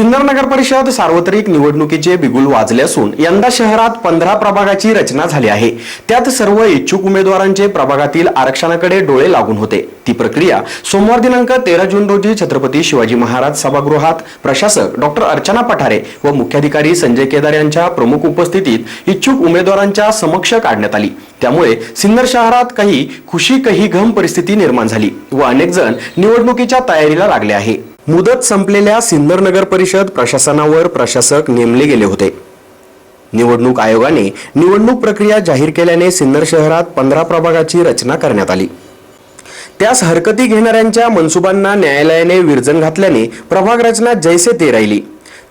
सिन्नर नगर परिषद सार्वत्रिक निवडणुकीचे बिगुल वाजले असून यंदा शहरात पंधरा प्रभागाची रचना झाली आहे. त्यात सर्व इच्छुक उमेदवारांचे प्रभागातील आरक्षणाकडे डोळे लागून होते. ती प्रक्रिया सोमवार दिनांक तेरा जून रोजी छत्रपती शिवाजी महाराज सभागृहात प्रशासक डॉक्टर अर्चना पठारे व मुख्याधिकारी संजय केदार यांच्या प्रमुख उपस्थितीत इच्छुक उमेदवारांच्या समक्ष काढण्यात आली. त्यामुळे सिन्नर शहरात काही खुशी काही गम परिस्थिती निर्माण झाली व अनेक जण निवडणुकीच्या तयारीला लागले आहे. मुदत संपलेल्या सिन्नर नगर परिषद प्रशासनावर प्रशासक नेमले गेले होते. निवडणूक आयोगाने निवडणूक प्रक्रिया जाहीर केल्याने सिन्नर शहरात पंधरा प्रभागाची रचना करण्यात आली. त्यास हरकती घेणाऱ्यांच्या मनसुबांना न्यायालयाने विरजन घातल्याने प्रभाग रचना जैसे ते राहिली.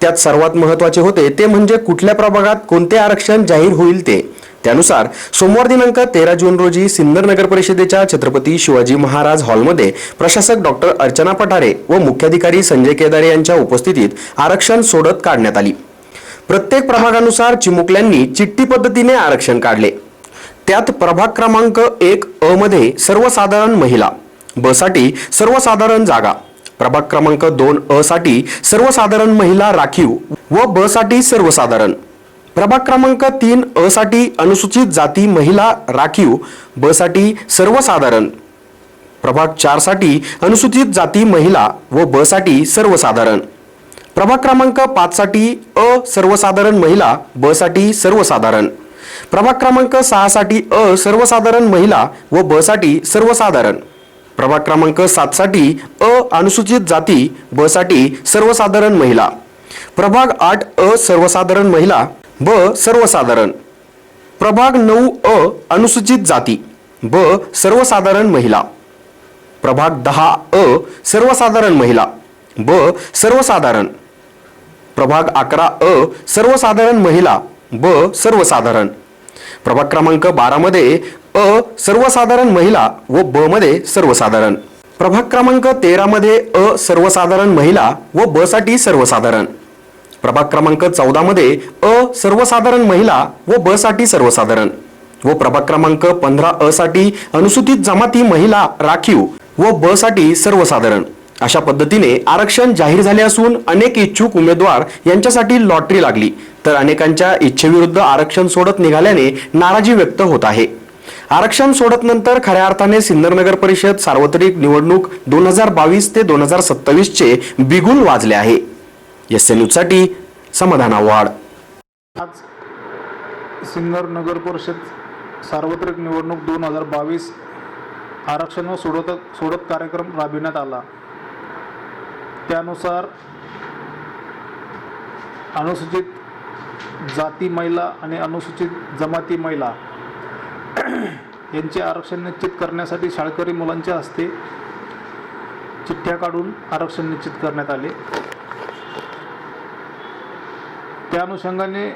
त्यात सर्वात महत्त्वाचे होते ते म्हणजे कुठल्या प्रभागात कोणते आरक्षण जाहीर होईल ते. त्यानुसार सोमवार दिनांक तेरा जून रोजी सिन्नर नगर परिषदेच्या छत्रपती शिवाजी महाराज हॉलमध्ये प्रशासक डॉक्टर अर्चना पठारे व मुख्याधिकारी संजय केदारे यांच्या उपस्थितीत आरक्षण सोडत काढण्यात आली. प्रत्येक प्रभागानुसार चिमुकल्यांनी चिठ्ठी पद्धतीने आरक्षण काढले. त्यात प्रभाग क्रमांक एक अ मध्ये सर्वसाधारण महिला बसाठी सर्वसाधारण जागा प्रभाग क्रमांक दोन अ साठी सर्वसाधारण महिला राखीव व बसाठी सर्वसाधारण. प्रभाग क्रमांक तीन अ साठी अनुसूचित जाती महिला राखीव, ब साठी सर्वसाधारण. प्रभाग चार साठी अनुसूचित जाती महिला व ब साठी सर्वसाधारण. प्रभाग क्रमांक पाच साठी अ सर्वसाधारण महिला, ब साठी सर्वसाधारण. प्रभाग क्रमांक सहा साठी अ सर्वसाधारण महिला व ब साठी सर्वसाधारण. प्रभाग क्रमांक सात साठी अ अनुसूचित जाती, ब साठी सर्वसाधारण महिला. प्रभाग आठ अ सर्वसाधारण महिला ब सर्वसाधारण. प्रभाग नऊ अ अनुसूचित जाती. ब सर्वसाधारण महिला. प्रभाग दहा अ सर्वसाधारण महिला. ब सर्वसाधारण. प्रभाग अकरा अ सर्वसाधारण महिला. ब सर्वसाधारण. प्रभाग क्रमांक बारामध्ये अ सर्वसाधारण महिला व ब मध्ये सर्वसाधारण. प्रभाग क्रमांक तेरामध्ये अ सर्वसाधारण महिला व ब साठी सर्वसाधारण. प्रभाग क्रमांक चौदामध्ये अ सर्वसाधारण महिला व ब साठी सर्वसाधारण. व प्रभाग क्रमांक पंधरा अ साठी अनुसूचित जमाती महिला राखीव व ब साठी सर्वसाधारण. अशा पद्धतीने आरक्षण जाहीर झाले असून अनेक इच्छुक उमेदवार यांच्यासाठी लॉटरी लागली. तर अनेकांच्या इच्छेविरुद्ध आरक्षण सोडत निघाल्याने नाराजी व्यक्त होत आहे. आरक्षण सोडत नंतर खऱ्या अर्थाने सिन्नर नगर परिषद सार्वत्रिक निवडणूक दोन हजार बावीस ते दोन हजार सत्तावीसचे बिगुल वाजले आहे. एस एनसाठी समाधान आव्हाड आज सिन्नर नगर परिषद सार्वत्रिक निवडणूक दोन हजार बावीस आरक्षण व सोडत सोडत कार्यक्रम राबविण्यात आला. त्यानुसार अनुसूचित जाती महिला आणि अनुसूचित जमाती महिला यांचे आरक्षण निश्चित करण्यासाठी शाळकरी मुलांच्या हस्ते चिठ्ठ्या काढून आरक्षण निश्चित करण्यात आले. त्या अनुषंगाने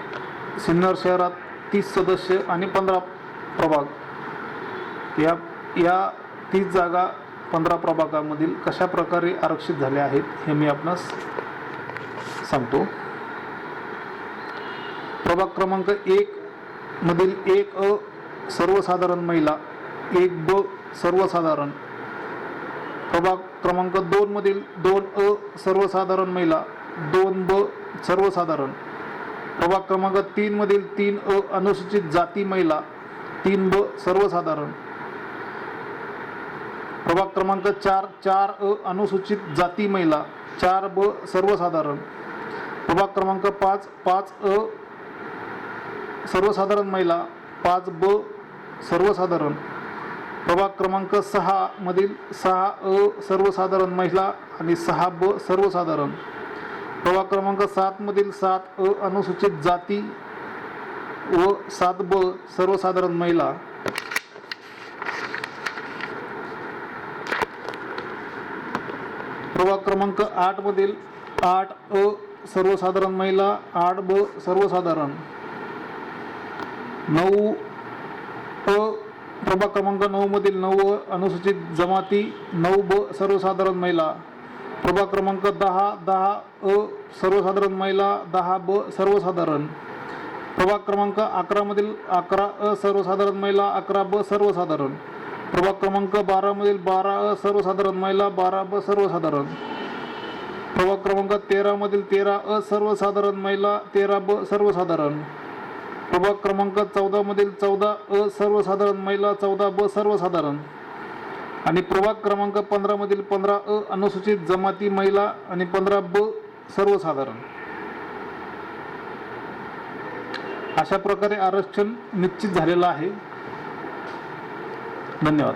सिन्नर शहरात तीस सदस्य आणि पंधरा प्रभाग. या या तीस जागा पंधरा प्रभागामधील कशा प्रकारे आरक्षित झाल्या आहेत हे मी आपणास सांगतो. प्रभाग क्रमांक एक मधील एक अ सर्वसाधारण महिला एक ब सर्वसाधारण. प्रभाग क्रमांक दोन मधील दोन अ सर्वसाधारण महिला दोन ब सर्वसाधारण. प्रभाग क्रमांक तीन मधील तीन अ अनुसूचित जाती महिला तीन ब सर्वसाधारण. प्रभाग क्रमांक चार चार अ अनुसूचित जाती महिला चार ब सर्वसाधारण. प्रभाग क्रमांक पाच पाच अ सर्वसाधारण महिला पाच ब सर्वसाधारण. प्रभाग क्रमांक सहा मधील सहा अ सर्वसाधारण महिला आणि सहा ब सर्वसाधारण. प्रभाग क्रमांक सात मधील सात अ अनुसूचित जाती व सात ब सर्वसाधारण महिला. प्रभाग क्रमांक आठ मधील आठ अ सर्वसाधारण महिला आठ ब सर्वसाधारण. नऊ अ प्रभाग क्रमांक नऊ मधील नऊ अनुसूचित जमाती नऊ ब सर्वसाधारण महिला. प्रभाग क्रमांक दहा दहा अ सर्वसाधारण महिला दहा ब सर्वसाधारण. प्रभाग क्रमांक अकरामधील अकरा अ सर्वसाधारण महिला अकरा ब सर्वसाधारण. प्रभाग क्रमांक बारामधील बारा अ सर्वसाधारण महिला बारा ब सर्वसाधारण. प्रभाग क्रमांक तेरामधील तेरा अ सर्वसाधारण महिला तेरा ब सर्वसाधारण. प्रभाग क्रमांक चौदामधील चौदा अ सर्वसाधारण महिला चौदा ब सर्वसाधारण. आणि प्रभाग क्रमांक पंधरामधील पंधरा अ अनुसूचित जमाती महिला आणि पंधरा ब सर्वसाधारण. अशा प्रकारे आरक्षण निश्चित झालेलं आहे. धन्यवाद.